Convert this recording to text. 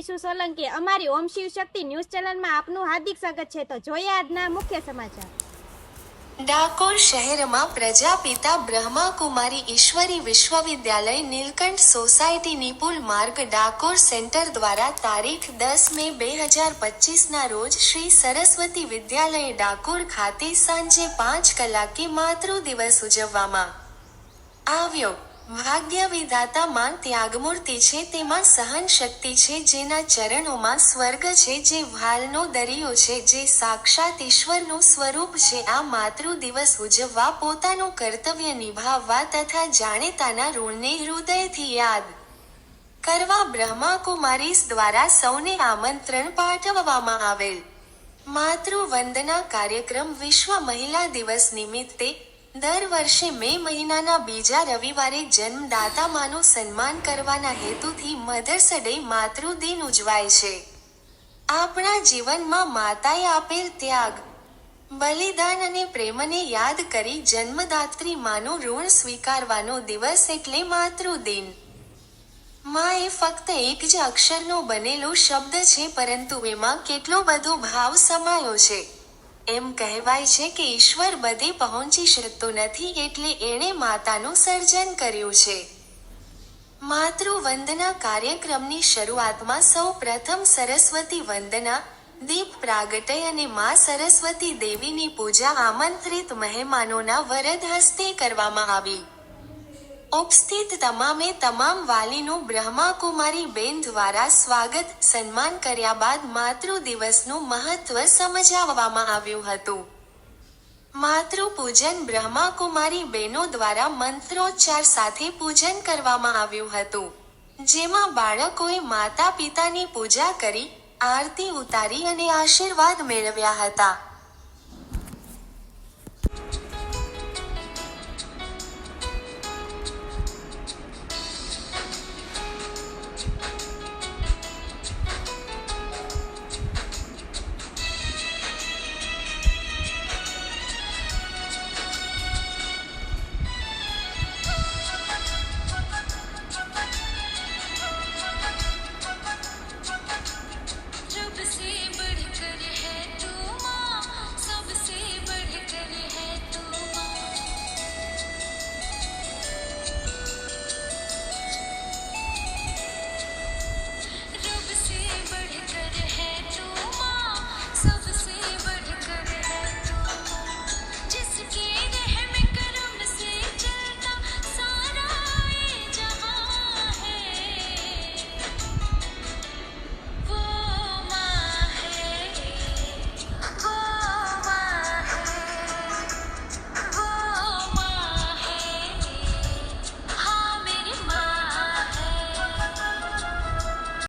વિશુ સોલંકી. અમારી ઓમ શિવ શક્તિ ન્યૂઝ ચેનલમાં આપનું હાર્દિક સ્વાગત છે. તો જોઈએ આજના મુખ્ય સમાચાર. ડાકોર શહેરમાં પ્રજાપિતા બ્રહ્માકુમારી ઈશ્વરી વિશ્વવિદ્યાલય નીલકંઠ સોસાયટી નિપુલ માર્ગ ડાકોર સેન્ટર દ્વારા તારીખ દસ મે બે હજાર પચીસના રોજ શ્રી સરસ્વતી વિદ્યાલય ડાકોર ખાતે સાંજે પાંચ કલાકે માતૃ દિવસ ઉજવવામાં આવ્યો. ભાગ્ય વિધાતા માં ત્યાગમૂર્તિ છે, તેમાં સહન શક્તિ છે, જેના ચરણોમાં સ્વર્ગ છે, જે વાલનો દરિયો છે, જે સાક્ષાત ઈશ્વરનું સ્વરૂપ છે. આ માતૃ દિવસ ઉજવવા, પોતાનું કર્તવ્ય નિભાવવા તથા જાણેતાના ઋણને હૃદયથી યાદ કરવા બ્રહ્મા કુમારીસ દ્વારા સૌને આમંત્રણ પાઠવવામાં આવેલ. માતૃ વંદના કાર્યક્રમ વિશ્વ મહિલા દિવસ નિમિત્તે દર વર્ષે મે મહિનાના બીજા રવિવારે જન્મદાતા માનું સન્માન કરવાના હેતુથી મધર્સ ડે માતૃ દિન ઉજવાય છે. આપણા જીવનમાં માતાએ આપેલ ત્યાગ, બલિદાન અને પ્રેમને યાદ કરી જન્મદાત્રી માનું ઋણ સ્વીકારવાનો દિવસ એટલે માતૃ દિનમાં એ ફક્ત એક જ અક્ષરનો બનેલો શબ્દ છે, પરંતુ એમાં કેટલો બધો ભાવ સમાયો છે. એમ કહેવાય છે કે ઈશ્વર બધે પહોંચી શકતો નથી એટલે એણે માતાનું સર્જન કર્યું છે. માતૃ વંદના કાર્યક્રમની શરૂઆતમાં સૌ પ્રથમ સરસ્વતી વંદના, દીપ પ્રાગટય અને મા સરસ્વતી દેવીની પૂજા આમંત્રિત મહેમાનોના વરદ હસ્તે કરવામાં આવી. ઉપસ્થિત તમામે તમામ વાલીનું બ્રહ્માકુમારી બેન દ્વારા સ્વાગત સન્માન કર્યા બાદ માતૃ દિવસનું મહત્વ સમજાવવામાં આવ્યું હતું. માતૃ પૂજન બ્રહ્માકુમારી બેનો દ્વારા મંત્રોચ્ચાર સાથે પૂજન કરવામાં આવ્યું હતું. જેમાં બાળકોએ માતા પિતાની પૂજા કરી, આરતી ઉતારી અને આશીર્વાદ મેળવ્યા હતા.